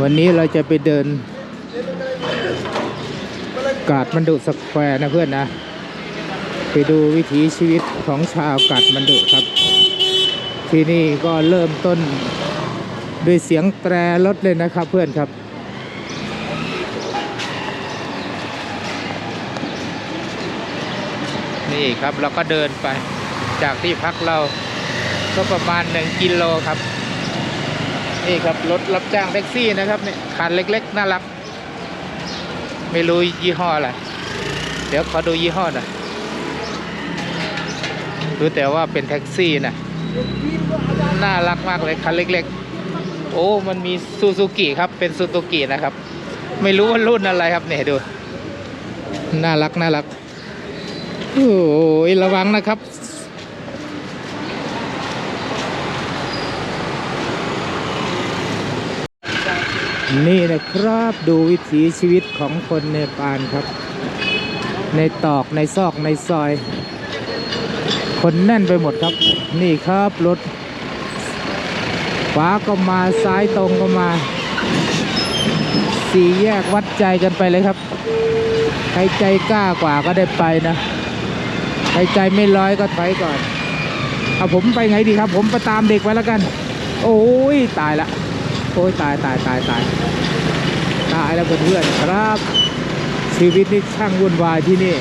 วันนี้เราจะไปเดิน กาดมันดุสแควร์นะเพื่อนนะ ไปดูวิถีชีวิตของชาวกาดมันดุครับ ที่นี่ก็เริ่มต้นด้วยเสียงแตรรถเลยนะครับเพื่อนครับนี่ครับเราก็เดินไปจากที่พักเราก็ประมาณหนึ่งกิโลครับ นี่ครับรถรับจ้างแท็กซี่นะครับเนี่ยคันเล็กๆ น่ารัก ไม่รู้ยี่ห้ออะไร เดี๋ยวขอดูยี่ห้อหน่อยรู้แต่ว่าเป็นแท็กซี่นะน่ารักมากเลยคันเล็กๆ โอ้มันมีซูซูกิครับเป็นซูซูกินะครับ ไม่รู้ว่ารุ่นอะไรครับเนี่ยดู น่ารักน่ารักโอ้ยระวังนะครับ นี่นะครับดูวิถีชีวิตของคนเนปาลครับ ในตอกในซอกในซอย คนแน่นไปหมดครับ นี่ครับรถขวาก็มาซ้ายตรงก็มาสี่แยกวัดใจกันไปเลยครับ ใครใจกล้ากว่าก็ได้ไปนะ ใครใจไม่ร้อยก็ถอยก่อน เอาผมไปไงดีครับ ผมไปตามเด็กไว้แล้วกัน โอ้ยตายละ โอ้ยตายตายตายตายตายแล้วเพื่อนๆครับ ชีวิตนี่ช่างวุ่นวายที่นี่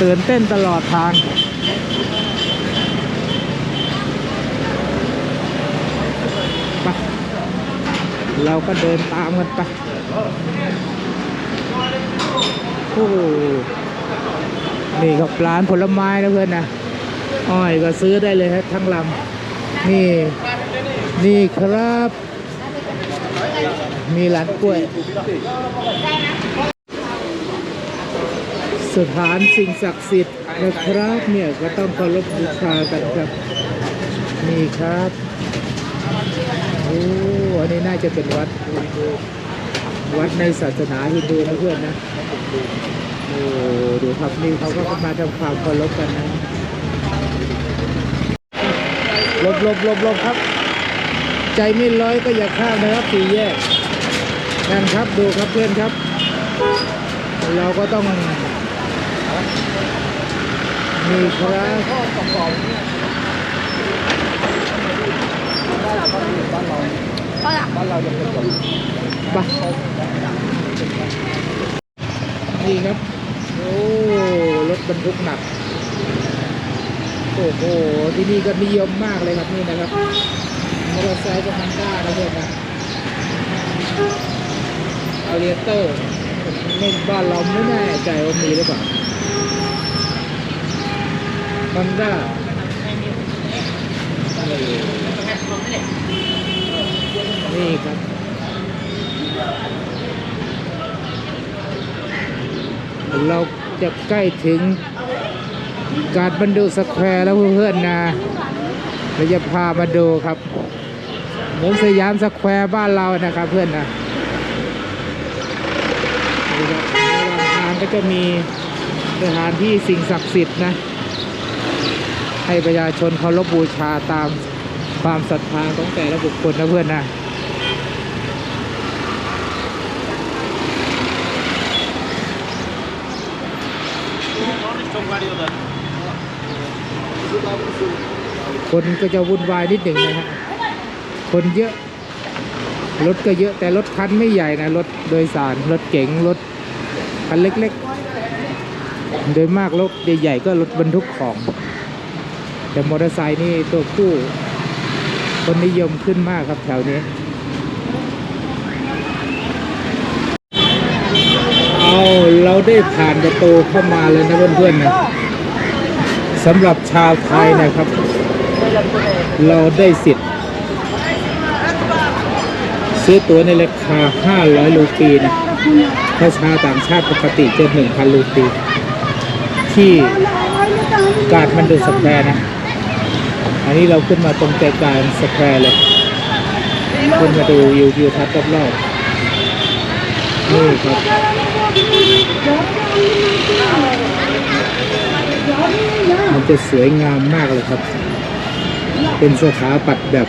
ตื่นเต้นตลอดทางไปเราก็เดินตามกันไปโอ้นี่ครับร้านผลไม้นะเพื่อนนะอ้อยก็ซื้อได้เลยครับทั้งลำนี่ นี่ครับ มีร้านกล้วย สถานสิ่งศักดิ์สิทธิ์นะครับเนี่ยก็ต้องเคารพบูชากันครับ นี่ครับโอ้อันนี้น่าจะเป็นวัด วัดในศาสนาฮินดูนะเพื่อนนะโอ้ดูครับนี่เขาก็มาทำความเคารพกันนะลบลบลบลบครับ ใจไม่ร้อยก็อย่าข้ามนะครับสี่แยกนั่นครับดูครับเพื่อนครับ เราก็ต้องมีครับไปนี่ครับ โอ้รถบรรทุกหนัก โอ้โหที่นี่ก็นิยมมากเลยครับนี่นะครับ มอเตอร์ไซค์ก็ฮันด้านะเพื่อนนะอาเรียเตอร์ไม่บ้านเราไม่แน่ใจว่ามีหรือเปล่าฮันด้านี่ครับเราจะใกล้ถึงการบรรดุสแควร์แล้วเพื่อนๆนะเราจะพามาดูครับ เหมือนสยามสแควร์บ้านเรานะครับเพื่อนนะงทางก็จะมีสถานที่สิ่งศักดิ์สิทธิ์นะ ให้ประชาชนเคารพบูชาตามความศรัทธาของแต่ละบุคคลนะเพื่อนนะคนก็จะวุ่นวายนิดหนึ่งนะฮะ คนเยอะ รถก็เยอะแต่รถคันไม่ใหญ่นะ รถโดยสาร รถเก๋งรถคันเล็กๆ โดยมากรถใหญ่ๆก็รถบรรทุกของ แต่มอเตอร์ไซค์นี่ตัวคู่คนนิยมขึ้นมากครับแถวนี้เอาเราได้ผ่านประตูเข้ามาเลยนะเพื่อนๆนะสำหรับชาวไทยนะครับ เราได้สิทธิ์ ซื้อตั๋วในราคา 500 รูปีนะถ้าชาวต่างชาติปกติจะ1,000 รูปี ที่การดมันดูสแควร์นะ อันนี้เราขึ้นมาตรงใจกลางสแควร์เลย ขึ้นมาดูวิววิวทัศน์รอบๆนี่ครับมันจะสวยงามมากเลยครับ เป็นสถาปัตย์แบบ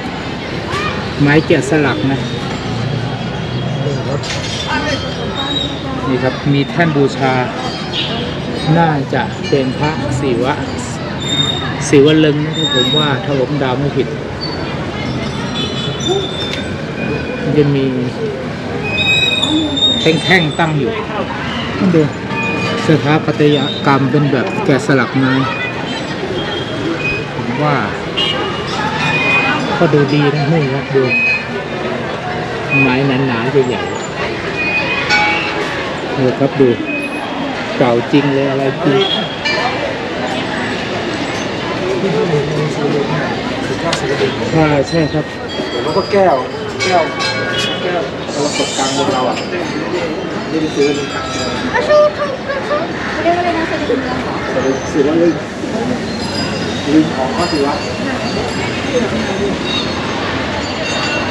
ไม้แกะสลักนะ นี่ครับ มีแท่นบูชา น่าจะเป็นพระศิวะศิวลึงนะที่ผมว่าถ้าผมดาวไม่ผิดมันจะมีแท่งๆตั้งอยู่ต้องดูสถาปัตยกรรมเป็นแบบแกะสลักไม้ผมว่า ก็ดูดีนะนี่ครับดูไม้หนาๆใหญ่ๆ นี่ครับดูเก่าจริงเลยอะไรจริงใช่ใช่ครับแล้วก็แก้ว แก้ว แก้วเราตกกลางบนเราอะไม่ได้ซื้อเลยครับอาชูเขาเขาเรียกว่าอะไรนะเศรษฐกิจเมืองเหรอสื่อว่าลืมลืมของข้อสื่อว่า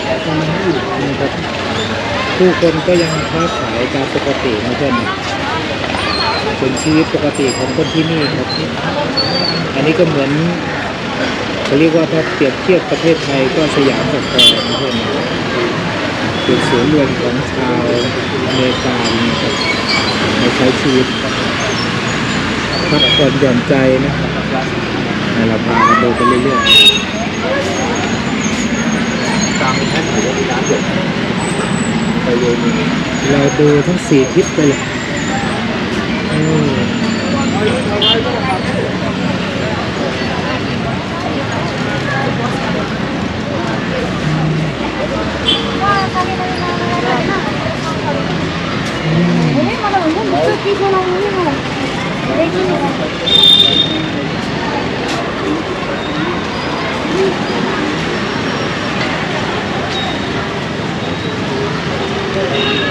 นี่ครับผู้คนก็ยังค้าขายตามปกตินะเพื่อนเป็นชีวิตปกติของคนที่นี่ครับ อันนี้ก็เหมือนเขาเรียกว่าถ้าเปรียบเทียบประเทศไทยก็สยามสแควร์นะเพื่อนเป็นศูนย์รวมของชาวอเมริกานมาใช้ชีวิตพักผ่อนหย่อนใจนะให้เราพากันดูไปเรื่อยๆ กลางเป็นแท่นถือว่ามีน้ำหยดไปโย นนี่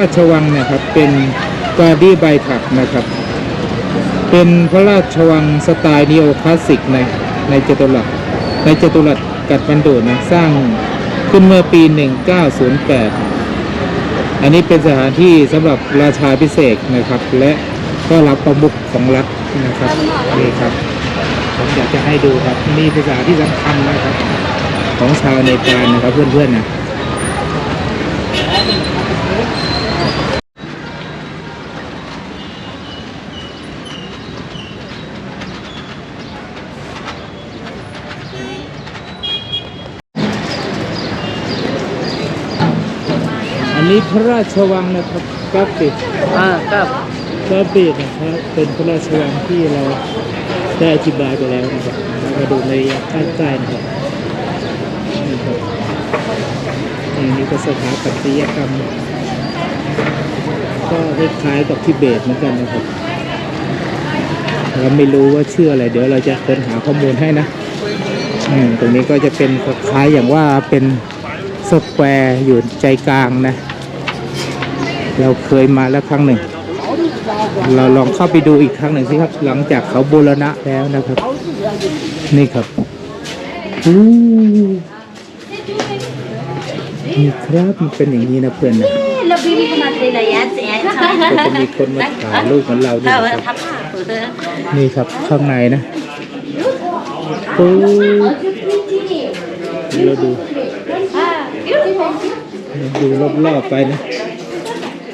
ราชวังเนะครับเป็นกาดี้ไบถักนะครับ เป็นพระราชวังสไตล์นีโอคลาสสิกในในจตุรัสในจตุรัสกัดบันโดนะสร้างขึ้นเมื่อปี 1908 อันนี้เป็นสถานที่สำหรับราชาพิเศษนะครับ และก็รับประมุขของรัฐนะครับนี่ครับผมอยากจะให้ดูครับนี่เป็นสถานที่สำคัญนะครับ ของชาวเนปาลนะครับเพื่อนๆนะ พระราชวังนะครับกราฟิกอ่าครับกราฟิกนะครับเป็นพระราชวังที่เราได้อธิบายไปแล้วนะครับเรามาดูในระยะใกล้ๆนะครับนี่ครับอันนี้ก็สถาปัตยกรรม ก็คล้ายๆกับทิเบตเหมือนกันนะครับเราไม่รู้ว่าชื่ออะไร เดี๋ยวเราจะค้นหาข้อมูลให้นะอืมตรงนี้ก็จะเป็นคล้ายๆอย่างว่าเป็นสแควร์อยู่ใจกลางนะ เราเคยมาแล้วครั้งหนึ่ง เราลองเข้าไปดูอีกครั้งหนึ่งสิครับ หลังจากเขาบูรณะแล้วนะครับ นี่ครับอู้นี่ครับมันเป็นอย่างนี้นะเพื่อนนะ lebih nikmatin ya, ya. ก็จะมีคนมาถ่ายรูปเหมือนเราด้วยนะครับนี่ครับข้างในนะปูเราดูดูรอบๆไปนะ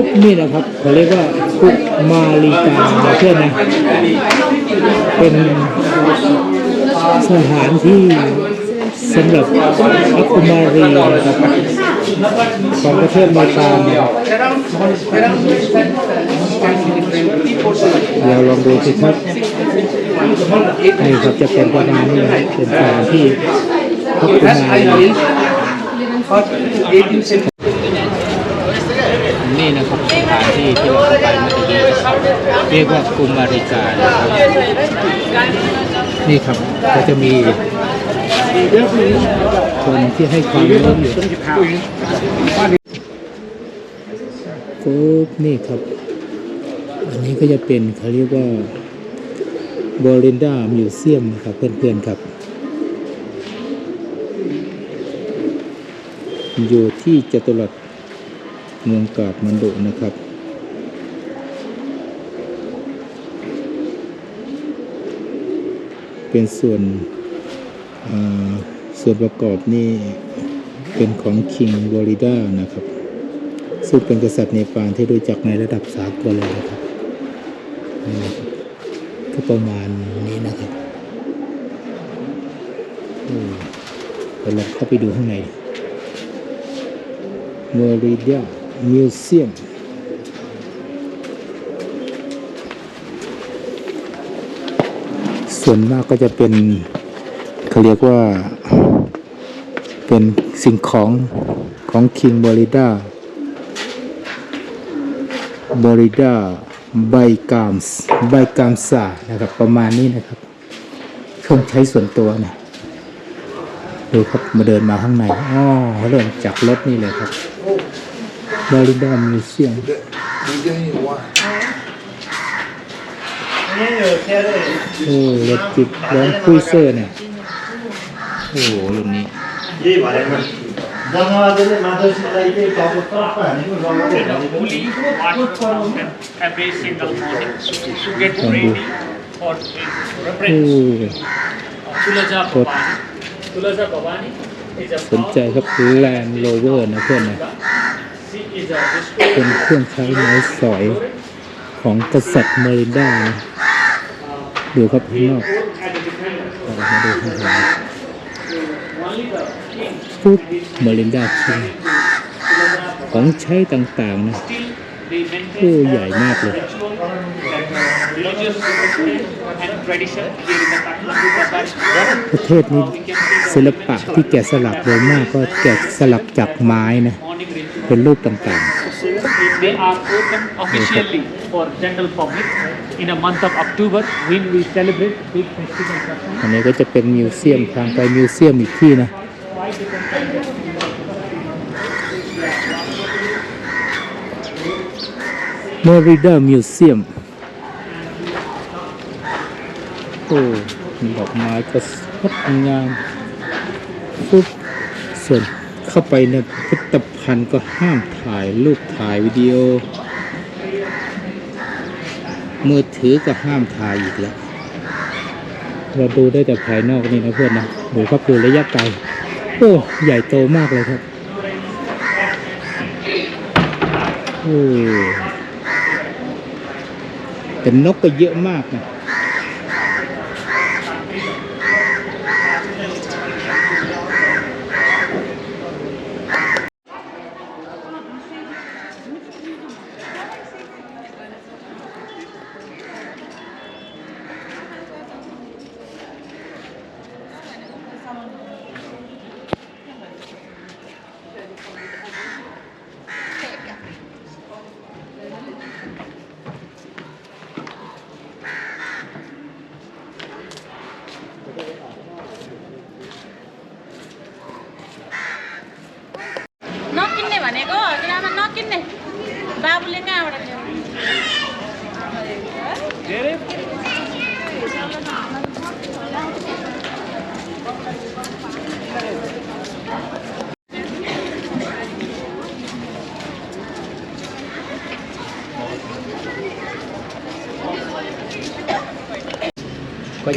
กนี่นะครับเขาเรียกว่าฟุกมาลีกาเพื่อนนะ เป็นสถานที่สำหรับอัคคุมารีนะครับของประเทศเนปาเดี๋ยวลองดูสิครับนี่ครับจะเป็นประมาณนี้เป็นสถานที่พักคุมารี นี่นะครับสถานที่ที่เราไปเมื่อกี้เรียกว่ากุมาริกานะครับนี่ครับก็จะมีคนที่ให้ความรู้อยู่ปุ๊บนี่ครับ อันนี้ก็จะเป็นเขาเรียกว่าบอรินดามิวเซียมนะครับเพื่อนๆครับ อยู่ที่จตุรัสเมืองกาดมันดุนะครับ เป็นส่วนส่วนประกอบนี่เป็นของคิงบริดานะครับ ซึ่งเป็นกษัตริย์เนปาลที่รู้จักในระดับสากลเลยนะครับก็ประมาณนี้นะครับเดี๋ยวเราเข้าไปดูข้างใน เมริเดียมิวเซียมส่วนมากก็จะเป็นเขาเรียกว่าเป็นสิ่งของของคิงบริดาบริดาไบกามส์ไบกามซานะครับประมาณนี้นะครับเครื่องใช้ส่วนตัวนะ ดูครับมาเดินมาข้างในอ๋อเริ่มจากรถนี่เลยครับบริดามีเสียงโอ้รถจิบร้อนคุยเซอร์เนี่ยโอ้โหรุ่นนี้ลองดู Bhavani. Tulaja Bhavani is a สนใจครับแลนด์โรเวอร์นะเพื่อนนะ She is a เป็นเครื่องใช้ไม้สอยของกษัตริย์เมรินดานะดูครับข้างนอกเรามาดูข้างในปุ๊บเมรินดาคิงของใช้ต่างๆนะ still they โอ้ maintain ใหญ่มากเลย ritual that religious and tradition here in the Kathmandu Bazaar. ประเทศนี้ศิลปะที่แกะสลักโดยมากก็แกะสลักจากไม้นะ Morning ritual. เป็นรูปต่าง They are open officially for general public in a month of October when we celebrate big festival. ๆอันนี้ก็จะเป็นมิวเซียมทางไปมิวเซียมอีกที่นะเมริดามิวเซียม โอ้ดอกไม้ก็งดงามปุ๊บส่วนเข้าไปในพิพิธภัณฑ์ก็ห้ามถ่ายรูปถ่ายวิดีโอ มือถือก็ห้ามถ่ายอีกแล้วเราดูได้แต่ภายนอกนี่นะเพื่อนนะดูครับดูระยะไกลโอ้ใหญ่โตมากเลยครับโอ้แต่นกก็เยอะมากนะ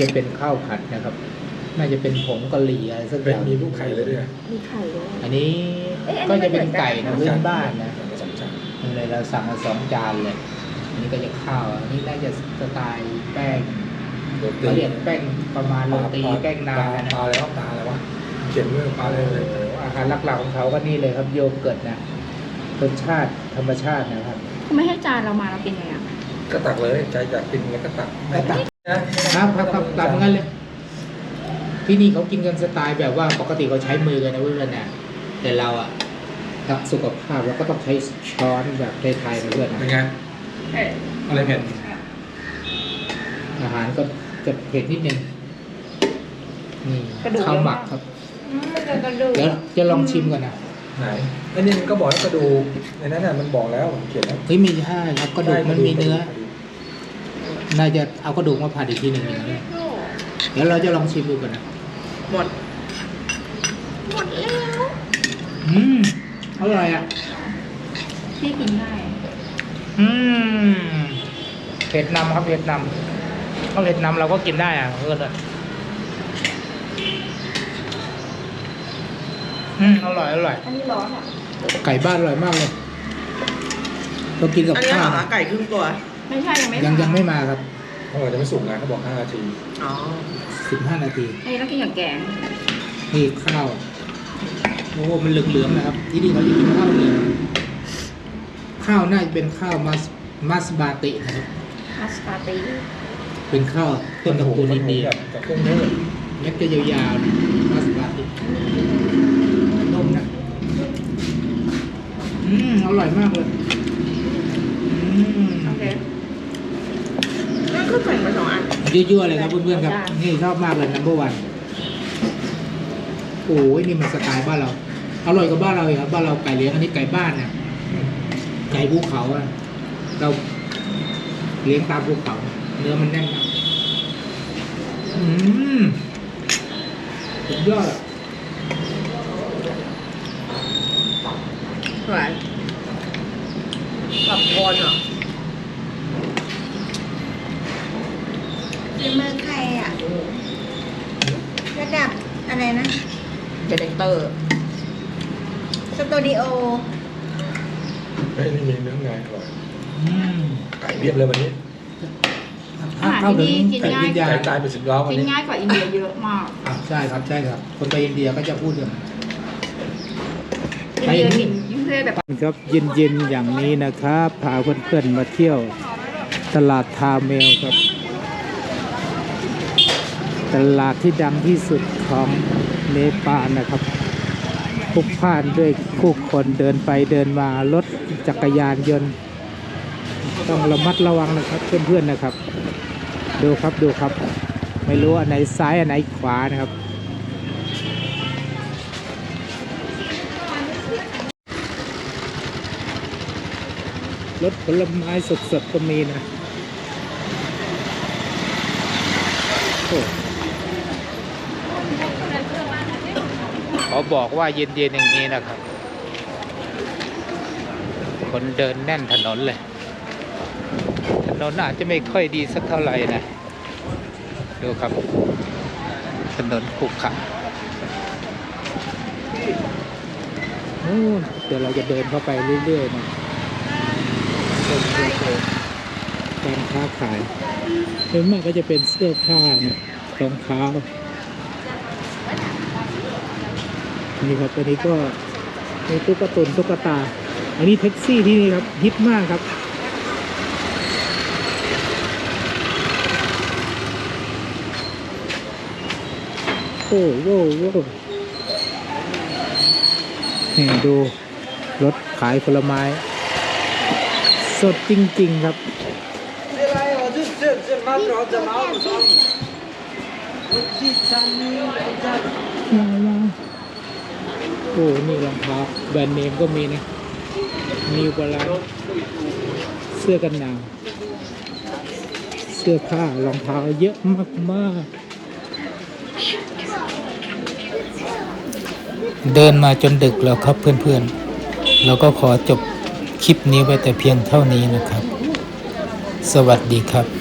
จะเป็นข้าวผัดนะครับ น่าจะเป็นผงกะหรี่อะไรสักอย่างมีลูกไข่เลยด้วยอันนี้ก็จะเป็นไก่นะพื้นบ้านนะสองจานเลยเราสั่งมาสองจานเลย อันนี้ก็จะข้าวอันนี้น่าจะสไตล์แป้งโรตีเขาเรียกแป้งประมาณโรตีแป้งนานปลนะปลาอะไรวะปลาอะไรวะเขียนด้วยปลาอะไรเลยอาหารหลักๆของเขาก็นี่เลยครับโยเกิร์ตนะรสชาติธรรมชาตินะครับไม่ให้จานเรามาเราเป็นไงอะก็ตักเลยใจอยากกินแล้วก็ตักก็ตักนะ ครับครับครับตามงั้นเลยที่นี่เขากินกันสไตล์แบบว่าปกติเขาใช้มือกันนะเพื่อนๆนะแต่เราอะรักสุขภาพเราก็ต้องใช้ช้อนแบบไทยๆนะเพื่อนนะเป็นไงอะไรเผ็ดอาหารก็จะเผ็ดนิดนึงนี่กระดูกข้าวเยอะหมัมากกครับมันจะกระดูกเดี๋ยวจะลองชิมก่อนนะไหนไอ้นี่มันก็บอกให้กระดูกในนั้นน่ะมันบอกแล้วผมเขียนแล้วเฮ้ยไม่ใช่ครับกระดูกมันมีเนื้อ น่าจะเอากระดูกมาผัดอีกทีหนึ่งนะเนี่ยเดี๋ยวเราจะลองชิมดูก่อนนะหมด หมดแล้วอืมอร่อยอะพี่กินได้ อืมเผ็ดนำครับเผ็ดนำถ้าเผ็ดนำเราก็กินได้อะเพื่อนๆอืมอร่อยอร่อยอันนี้ร้อนอะไก่บ้านอร่อยมากเลยเรากินกับอันนี้ข้าเหรวอคะไก่ครึ่งตัว ไม่ใช่ยังไม่ยังทานยังไม่มาครับเขาบอกจะไม่สุกนะเขาบอก5นาทีอ๋อสิบห้านาทีอันนี้ต้องกินกับแกงนี่ข้าวโอ้มันเหลืองๆนะครับ ที่นี่เขาจะกินข้าวเหลืองข้าวน่าจะเป็นข้าวมัสมัสบาตินะครับมัสตาร์ตีเป็นข้าวต้นตระกูลอินเดียกับกับเครื่องเทศเม็ดจะยาวๆนะมัสบาตินุ่มนะอืมอร่อยมากเลย อืม โอเค นั่นคือแบ่งไปสองอัน ยั่วๆเลยครับเพื่อนๆครับได้นี่ชอบมากเลยนัมเบอร์วันโอ้ยนี่มันสไตล์บ้านเรา อร่อยกว่าบ้านเราอีกครับบ้านเราไก่เลี้ยงอันนี้ไก่บ้านนะไก่ภูเขาอะเราเลี้ยงตามภูเขา เนื้อมันแน่นมากอืมสุดยอดอะหวานกับกอนเหรอ ฝีมือใครอะ ระดับอะไรนะ เดเรคเตอร์สตูดิโอ เฮ้ยนี่มีเนื้อไงอร่อยอืมไก่เพียบเลยวันนี้ถ้าเข้าถึงอาหารที่นี่กินไก่ง่ายวิญญาไก่ณตายเป็นสิบล้อวันกินนี้ ง่ายกว่าอินเดียเยอะมากอะใช่ครับใช่ครับ คนไปอินเดียก็จะพูดอย่างนั้นอินเดียกินยิ่งเทศแบบ ครับเย็นๆอย่างนี้นะครับพาเพื่อนๆมาเที่ยว ตลาดทาเมลครับ ตลาดที่ดังที่สุดของเนปาลนะครับพลุกพล่านด้วยผู้คนเดินไปเดินมารถจักรยานยนต์ ต้องระมัดระวังนะครับเพื่อนๆนะครับ ดูครับดูครับ ไม่รู้อันไหนซ้ายอันไหนขวานะครับรถผลไม้สดๆก็มีนะโอ้เขา บอกว่าเย็นๆอย่างนี้นะครับ คนเดินแน่นถนนเลย ถนนอาจจะไม่ค่อยดีสักเท่าไหร่นะ ดูครับ ถนนขรุขระนู่นเดี๋ยวเราจะเดินเข้าไปเรื่อยๆนะเป็นการค้าขายส่วนมากก็จะเป็นเสื้อผ้าเนี่ยรองเท้า นี่ครับอันนี้ก็มีตุ๊กตุนตุ๊กตา อันนี้แท็กซี่ที่นี่ครับฮิตมากครับโอ้โหโว้โว้นี่ดูรถขายผลไม้ สดจริง ๆ ครับ โอ้ นี่รองเท้าแบรนด์เนมก็มีนะนิวบาลานเสื้อกันหนาว เสื้อผ้ารองเท้าเยอะมากๆ เดินมาจนดึกแล้วครับเพื่อนๆ เราก็ขอจบคลิปนี้ไว้แต่เพียงเท่านี้นะครับ สวัสดีครับ